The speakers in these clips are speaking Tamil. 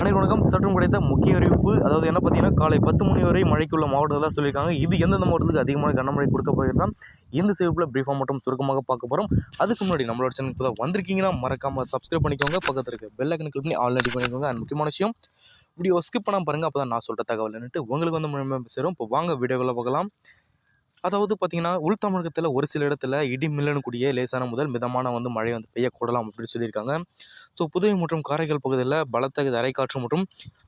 அனைவரும் வணக்கம். சற்றும் கிடைத்த முக்கிய அறிவிப்பு அதாவது என்ன பார்த்தீங்கன்னா காலை பத்து மணி வரை மழைக்குள்ள மாவட்டத்தில் சொல்லியிருக்காங்க. இது எந்தெந்த மாவட்டத்துக்கு அதிகமான கனமழை கொடுக்க போயிருந்தா இந்த சேவைப்பில் ப்ரீஃபாக மட்டும் சுருக்கமாக பார்க்க போகிறோம் அதுக்கு முன்னாடி நம்மளோட சேனலுக்கு தான் வந்திருக்கீங்கன்னா மறக்காமல் சப்ஸ்கிரைப் பண்ணிக்கோங்க. பக்கத்தில் இருக்க பெல் ஐக்கன் கிளிக் பண்ணி ஆல்ரெடி பண்ணிக்கோங்க. அண்ட் முக்கியமான விஷயம். வீடியோ ஸ்கிப் பண்ணால் பாருங்கள் அப்போ தான் நான் சொல்கிற தகவல் உங்களுக்கு வந்து முழுமையாக சேரும். இப்போ வாங்க வீடியோவில் பார்க்கலாம் அதாவது பார்த்தீங்கன்னா உள் தமிழகத்தில் ஒரு சில இடத்துல இடி மில்லனு கூடிய லேசான முதல் மிதமான வந்து மழை வந்து பெய்யக்கூடலாம் அப்படின்னு சொல்லியிருக்காங்க. ஸோ புதுவை மற்றும் காரைக்கால் பகுதியில் பலத்த தரைக்காற்று மற்றும்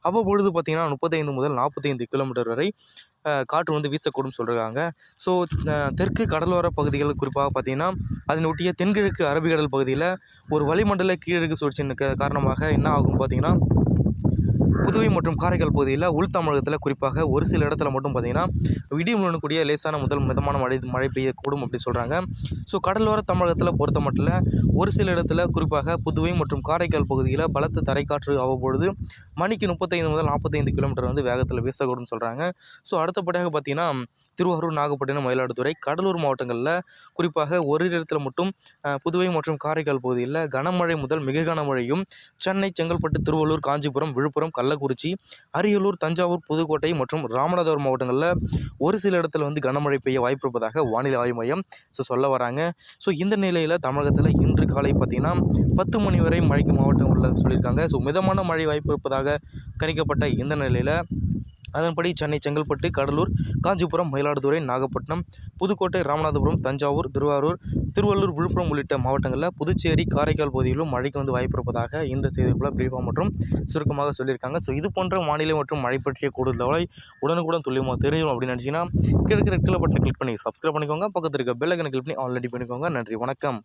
அவ்வப்பொழுது பார்த்திங்கன்னா முப்பத்தைந்து முதல் நாற்பத்தைந்து கிலோமீட்டர் வரை காற்று வந்து வீசக்கூடும் சொல்கிறாங்க ஸோ தெற்கு கடலோர பகுதிகள் குறிப்பாக பார்த்தீங்கன்னா அதனை ஒட்டிய தென்கிழக்கு அரபிக்கடல் பகுதியில் ஒரு வளிமண்டல கீழடுக்கு சுழற்சியின் காரணமாக என்ன ஆகும் பார்த்திங்கன்னா புதுவை மற்றும் காரைக்கால் பகுதியில் உள் தமிழகத்தில் குறிப்பாக ஒரு சில இடத்துல மட்டும் பார்த்தீங்கன்னா இடிமுடன் கூடிய லேசான முதல் மிதமான மழை மழை பெய்யக்கூடும் அப்படி சொல்கிறாங்க ஸோ கடலோர தமிழகத்தில் பொறுத்த மட்டும் ஒரு சில இடத்துல குறிப்பாக புதுவை மற்றும் காரைக்கால் பகுதியில் பலத்த தரைக்காற்று அவ்வப்பொழுது மணிக்கு முப்பத்தைந்து முதல் நாற்பத்தைந்து கிலோமீட்டர் வந்து வேகத்தில் வீசக்கூடும் சொல்கிறாங்க ஸோ அடுத்தபடியாக பார்த்தீங்கன்னா திருவாரூர் நாகப்பட்டினம் மயிலாடுதுறை கடலூர் மாவட்டங்களில் குறிப்பாக ஒரு இடத்துல மட்டும் புதுவை மற்றும் காரைக்கால் பகுதியில் கனமழை முதல் மிக கனமழையும் சென்னை செங்கல்பட்டு திருவள்ளூர் காஞ்சிபுரம் விழுப்புரம் கள்ளக்குறிச்சி அரியலூர் தஞ்சாவூர் புதுக்கோட்டை மற்றும் ராமநாதபுரம் மாவட்டங்களில் ஒரு சில இடத்துல வந்து கனமழை பெய்ய வாய்ப்பு இருப்பதாக வானிலை ஆய்வு மையம் ஸோ சொல்ல வராங்க. ஸோ இந்த நிலையில் தமிழகத்தில் இன்று காலை பார்த்திங்கன்னா பத்து மணி வரை மழைக்கு மாவட்டம் உள்ள சொல்லியிருக்காங்க. ஸோ மிதமான மழை வாய்ப்பு இருப்பதாக கணிக்கப்பட்ட இந்த நிலையில் அதன்படி சென்னை செங்கல்பட்டு கடலூர் காஞ்சிபுரம் மயிலாடுதுறை நாகப்பட்டினம் புதுக்கோட்டை ராமநாதபுரம் தஞ்சாவூர் திருவாரூர் திருவள்ளூர் விழுப்புரம் உள்ளிட்ட மாவட்டங்களில் புதுச்சேரி காரைக்கால் பகுதியிலும் மழைக்கு வந்து வாய்ப்பு இருப்பதாக இந்த செய்திக்குள்ள பிரிவாக மற்றும் சுருக்கமாக சொல்லியிருக்காங்க. ஸோ இது போன்ற மாநிலம் மற்றும் மழை பற்றிய கூடுதல் தகவலை உடனுக்குடன் துல்லியமாக தெரியும் அப்படின்னு நினச்சிங்கன்னா கிழக்கு ரெட் கலர் பட்டனை கிளிக் பண்ணி சப்ஸ்கிரைப் பண்ணிக்கோங்க. பக்கத்தில் இருக்க பெல் ஐக்கனை கிளிக் பண்ணி ஆல்ரெடி பண்ணிக்கோங்க. நன்றி வணக்கம்.